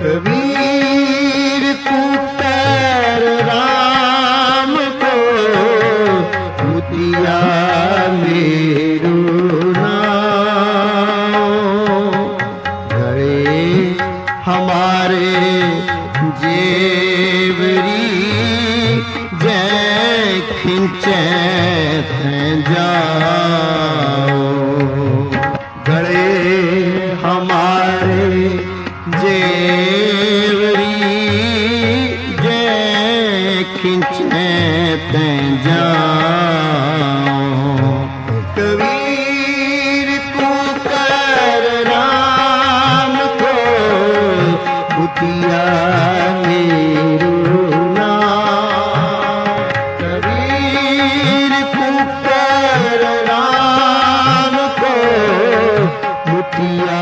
कबीर कुतर राम को मुतिया हमारे जेवरी जय खिंचे जाओ। गड़े हमारे जेवरी जे खिंचने ते जाओ। कबीर तू कर राम बुतिया कबीर तू कर राम बुतिया